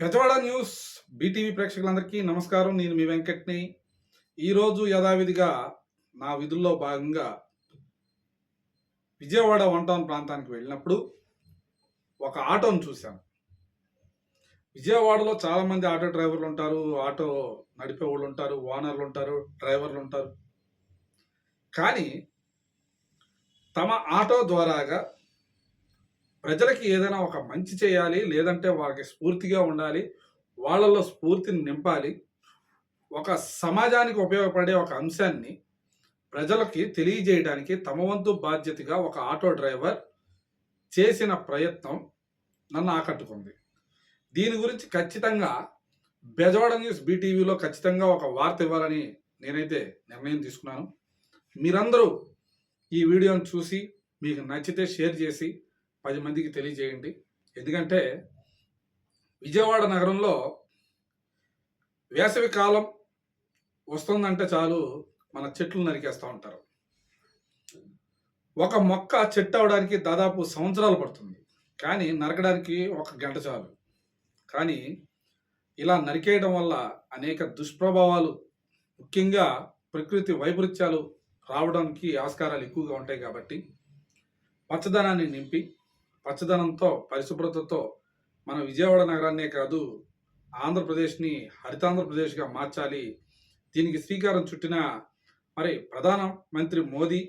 పెజవాడ news BTV ప్రేక్షకులందరికీ నమస్కారం. నేను మీ వెంకట్ని. ఈరోజు యథావిధిగా నా విధుల్లో భాగంగా విజయవాడ వన్ టౌన్ ప్రాంతానికి వెళ్ళినప్పుడు ఒక ఆటోను చూశాను. విజయవాడలో చాలామంది ఆటో డ్రైవర్లు ఉంటారు ఆటో నడిపే వాళ్ళు ఉంటారు ఓనర్లు ఉంటారు డ్రైవర్లు ఉంటారు. కానీ తమ ఆటో ద్వారాగా ప్రజలకి ఏదైనా ఒక మంచి చేయాలి లేదంటే వాళ్ళకి స్ఫూర్తిగా ఉండాలి వాళ్ళలో స్ఫూర్తిని నింపాలి ఒక సమాజానికి ఉపయోగపడే ఒక అంశాన్ని ప్రజలకి తెలియజేయడానికి తమ వంతు బాధ్యతగా ఒక ఆటో డ్రైవర్ చేసిన ప్రయత్నం నన్ను ఆకట్టుకుంది. దీని గురించి ఖచ్చితంగా బెజవాడ న్యూస్ బీటీవీలో ఖచ్చితంగా ఒక వార్త ఇవ్వాలని నేనైతే నిర్ణయం తీసుకున్నాను. మీరందరూ ఈ వీడియోని చూసి మీకు నచ్చితే షేర్ చేసి పది మందికి తెలియజేయండి. ఎందుకంటే విజయవాడ నగరంలో వేసవి కాలం వస్తుందంటే చాలు మన చెట్లు నరికేస్తూ ఉంటారు. ఒక మొక్క చెట్టు అవడానికి దాదాపు సంవత్సరాలు పడుతుంది. కానీ నరకడానికి ఒక గంట చాలు. కానీ ఇలా నరికేయడం వల్ల అనేక దుష్ప్రభావాలు ముఖ్యంగా ప్రకృతి వైపరీత్యాలు రావడానికి ఆస్కారాలు ఎక్కువగా ఉంటాయి కాబట్టి పచ్చదనాన్ని నింపి పచ్చదనంతో పరిశుభ్రతతో మన విజయవాడ నగరాన్నే కాదు ఆంధ్రప్రదేశ్ని హరితాంధ్రప్రదేశ్గా మార్చాలి. దీనికి శ్రీకారం చుట్టిన మరి ప్రధాన మంత్రి మోదీ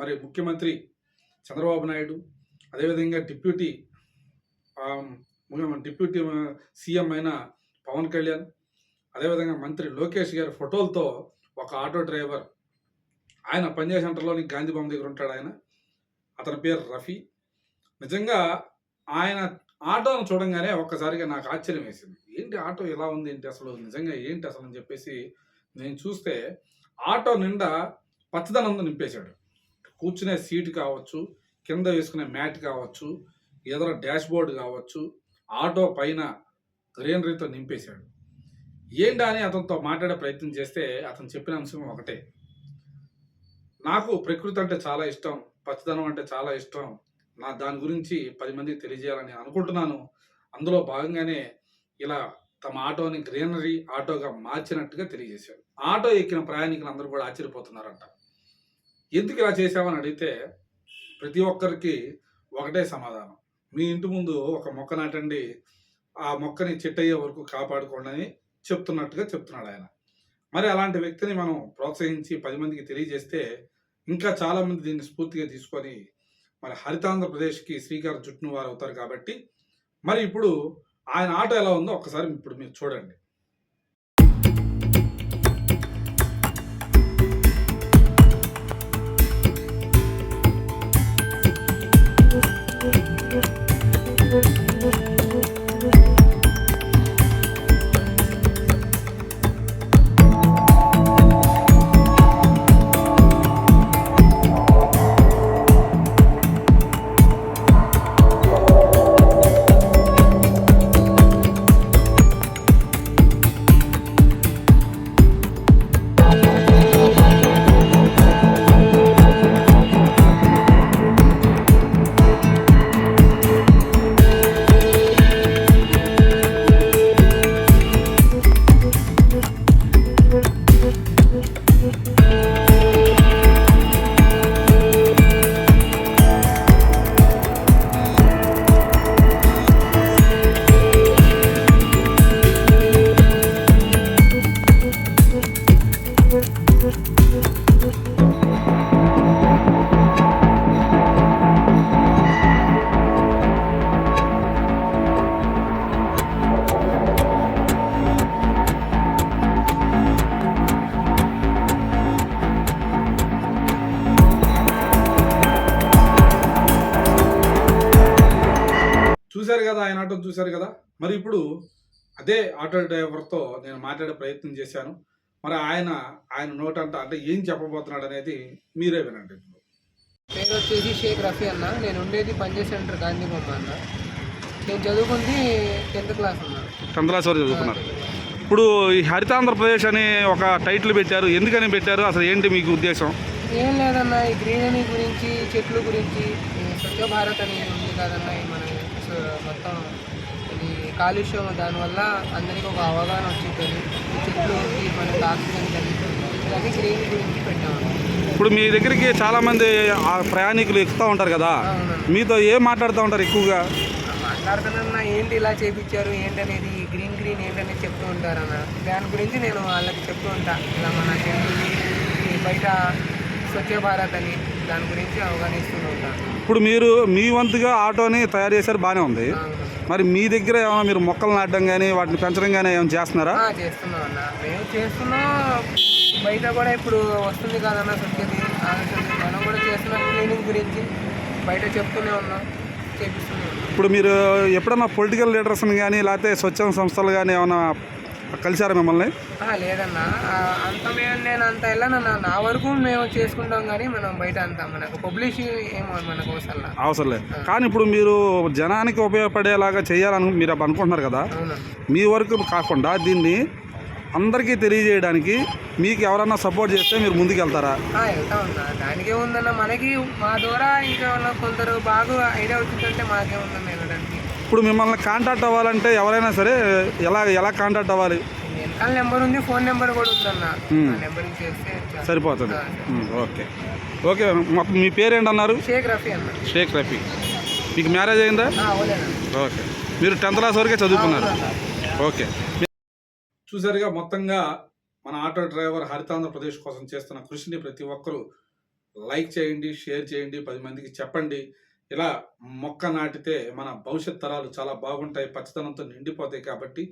మరి ముఖ్యమంత్రి చంద్రబాబు నాయుడు అదేవిధంగా డిప్యూటీ డిప్యూటీ సీఎం అయిన పవన్ కళ్యాణ్ అదేవిధంగా మంత్రి లోకేష్ గారి ఫోటోలతో ఒక ఆటో డ్రైవర్. ఆయన పనిచేసే సెంటర్లోని గాంధీ బొమ్మ దగ్గర ఉంటాడు ఆయన. అతని పేరు రఫీ. నిజంగా ఆయన ఆటోను చూడంగానే ఒక్కసారిగా నాకు ఆశ్చర్యం వేసింది. ఏంటి ఆటో ఎలా ఉంది? ఏంటి అసలు? నిజంగా ఏంటి అసలు? అని చెప్పేసి నేను చూస్తే ఆటో నిండా పచ్చదనంతో నింపేశాడు. కూర్చునే సీట్ కావచ్చు కింద వేసుకునే మ్యాట్ కావచ్చు ఎదుర డాష్ బోర్డు కావచ్చు ఆటో పైన గ్రీనరీతో నింపేశాడు. ఏంటి అని అతనితో మాట్లాడే ప్రయత్నం చేస్తే అతను చెప్పిన అంశం ఒకటే. నాకు ప్రకృతి అంటే చాలా ఇష్టం పచ్చదనం అంటే చాలా ఇష్టం నా దాని గురించి పది మందికి తెలియజేయాలని అనుకుంటున్నాను. అందులో భాగంగానే ఇలా తమ ఆటోని గ్రీనరీ ఆటోగా మార్చినట్టుగా తెలియజేశారు. ఆటో ఎక్కిన ప్రయాణికులు అందరూ కూడా ఆశ్చర్యపోతున్నారంట. ఎందుకు ఇలా చేశామని అడిగితే ప్రతి ఒక్కరికి ఒకటే సమాధానం. మీ ఇంటి ముందు ఒక మొక్క నాటండి. ఆ మొక్కని చెట్టయ్యే వరకు కాపాడుకోండి అని చెప్తున్నట్టుగా చెప్తున్నాడు ఆయన. మరి అలాంటి వ్యక్తిని మనం ప్రోత్సహించి పది మందికి తెలియజేస్తే ఇంకా చాలామంది దీన్ని స్ఫూర్తిగా తీసుకొని మరి హరితాంధ్రప్రదేశ్కి శ్రీకారం చుట్టిన వారు అవుతారు కాబట్టి మరి ఇప్పుడు ఆయన ఆట ఎలా ఉందో ఒక్కసారి ఇప్పుడు మీరు చూడండి. చూశారు కదా ఆయన ఆటో చూశారు కదా. మరి ఇప్పుడు అదే ఆటో డ్రైవర్తో నేను మాట్లాడే ప్రయత్నం చేశాను. మరి ఆయన ఆయన నోటంట అంటే ఏం చెప్పబోతున్నాడు అనేది మీరే వినండి. ఇప్పుడు పేరు వచ్చేసి షేక్ రఫీ అన్న. నేను ఉండేది పంజే సెంటర్ గాంధీ బొమ్మ అన్న. నేను చదువుకుంది టెన్త్ క్లాస్ అన్న. చంద్రాస్ వరకు చదువుకున్నారు. ఇప్పుడు ఈ హరితాంధ్రప్రదేశ్ అని ఒక టైటిల్ పెట్టారు. ఎందుకని పెట్టారు? అసలు ఏంటి మీకు ఉద్దేశం? ఏం లేదన్న ఈ గ్రీనరీ గురించి చెట్లు గురించి స్వచ్ఛ భారత్ అని ఉంది కదన్న ఈ మన మొత్తం ఇది కాలుష్యం దానివల్ల అందరికీ ఒక అవగాహన వచ్చింది ఈ చెట్లుకి మనకి ఆక్సిజన్ ఇవన్నీ గ్రీన్ గురించి పెట్టామన్న ఇప్పుడు మీ దగ్గరికి చాలామంది ఆ ప్రయాణికులు ఎక్కుతూ ఉంటారు కదా. మీతో ఏం మాట్లాడుతూ ఉంటారు ఎక్కువగా? మాట్లాడుతున్నా ఏంటి ఇలా చేపించారు ఏంటనేది ఈ గ్రీన్ గ్రీన్ ఏంటనేది చెప్తూ ఉంటారన్న. దాని గురించి నేను వాళ్ళకి చెప్తూ ఉంటా. ఇలా మన చెట్లు ఈ బయట స్వచ్ఛ భారత్ అని. దాని గురించి అవగాహన ఉంటాను ఇప్పుడు మీరు మీ వంతుగా ఆటోని తయారు చేశారు బాగానే ఉంది. మరి మీ దగ్గర ఏమైనా మీరు మొక్కలు నాటడం కానీ వాటిని పెంచడం కానీ ఏమైనా చేస్తున్నారా? ఆ, చేస్తున్నాం అన్న. మేము చేస్తున్నాం బయట కూడా ఇప్పుడు వస్తుంది కదన్న ఆలోచన మనం కూడా చేస్తున్నాం క్లీనింగ్ గురించి బయట చెప్తూనే ఉన్నాం చేపిస్తూనే ఉన్నాం ఇప్పుడు మీరు ఎప్పుడన్నా పొలిటికల్ లీడర్స్ని కానీ లేకపోతే స్వచ్ఛంద సంస్థలు కానీ ఏమైనా కలిశారా మిమ్మల్ని? లేదన్న. అంత మేము నేను అంత వెళ్ళనన్న. నా వరకు మేము చేసుకుంటాం కానీ మనం బయట అంత మనకు పబ్లిష్ ఏమో మనకు అవసరం అవసరం లేదు. కానీ ఇప్పుడు మీరు జనానికి ఉపయోగపడేలాగా చేయాలని మీరు అనుకుంటున్నారు కదా? మీ వరకు కాకుండా దీన్ని అందరికీ తెలియజేయడానికి మీకు ఎవరన్నా సపోర్ట్ చేస్తే మీరు ముందుకు వెళ్తారా వెళ్తా ఉన్నా. దానికే ఉందన్న. మనకి మా ద్వారా ఇంకా కొందరు బాగా ఐడియా వచ్చిందంటే మాకే ఉందన్న ఇప్పుడు మిమ్మల్ని కాంటాక్ట్ అవ్వాలంటే ఎవరైనా సరే ఎలా ఎలా కాంటాక్ట్ అవ్వాలి? వెనకాల నెంబర్ ఉంది ఫోన్ నెంబర్ కూడా ఉందన్న. ఆ నెంబర్కి చేస్తే చాలు. సరిపోతుంది. ఉమ్, ఓకే. ఓకే మొత్తం మీ పేరేంటన్నారు? షేక్ రఫీ అన్న. షేక్ రఫీ. మీకు మ్యారేజ్ అయిందా? ఆ, ఓకే. మీరు టెన్త్ క్లాస్ వరకే చదువుకున్నారు. ఓకే. చూసారుగా మొత్తంగా మన ఆటో డ్రైవర్ హరితాంధ్రప్రదేశ్ కోసం చేస్తున్న కృషిని ప్రతి ఒక్కరూ లైక్ చేయండి షేర్ చేయండి పది మందికి చెప్పండి. ఇలా మొక్క నాటితే మన భవిష్యత్ తరాలు చాలా బాగుంటాయి పచ్చదనంతో నిండిపోతాయి కాబట్టి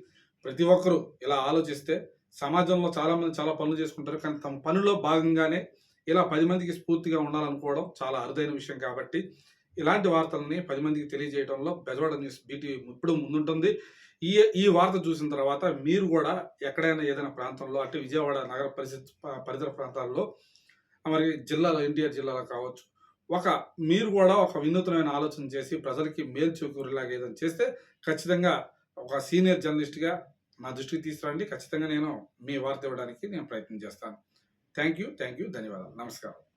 ప్రతి ఒక్కరూ ఇలా ఆలోచిస్తే సమాజంలో చాలామంది చాలా పనులు చేసుకుంటారు. కానీ తమ పనిలో భాగంగానే ఇలా పది మందికి స్ఫూర్తిగా ఉండాలనుకోవడం చాలా అరుదైన విషయం కాబట్టి ఇలాంటి వార్తలని పది మందికి తెలియజేయడంలో బెజవాడ న్యూస్ బీటీవీ ఇప్పుడు ముందుంటుంది. ఈ ఈ వార్త చూసిన తర్వాత మీరు కూడా ఎక్కడైనా ఏదైనా ప్రాంతంలో అంటే విజయవాడ నగర పరిస్థితి పరిసర ప్రాంతాల్లో మరి జిల్లాలో ఎన్టీఆర్ జిల్లాలో కావచ్చు ఒక మీరు కూడా ఒక వినూత్నమైన ఆలోచన చేసి ప్రజలకి మేలు చేకూరేలాగా ఏదైనా చేస్తే ఖచ్చితంగా ఒక సీనియర్ జర్నలిస్ట్గా నా దృష్టికి తీసుకురండి. ఖచ్చితంగా నేను మీ వార్త ఇవ్వడానికి నేను ప్రయత్నం చేస్తాను. థ్యాంక్ యూ థ్యాంక్ యూ ధన్యవాదాలు. నమస్కారం.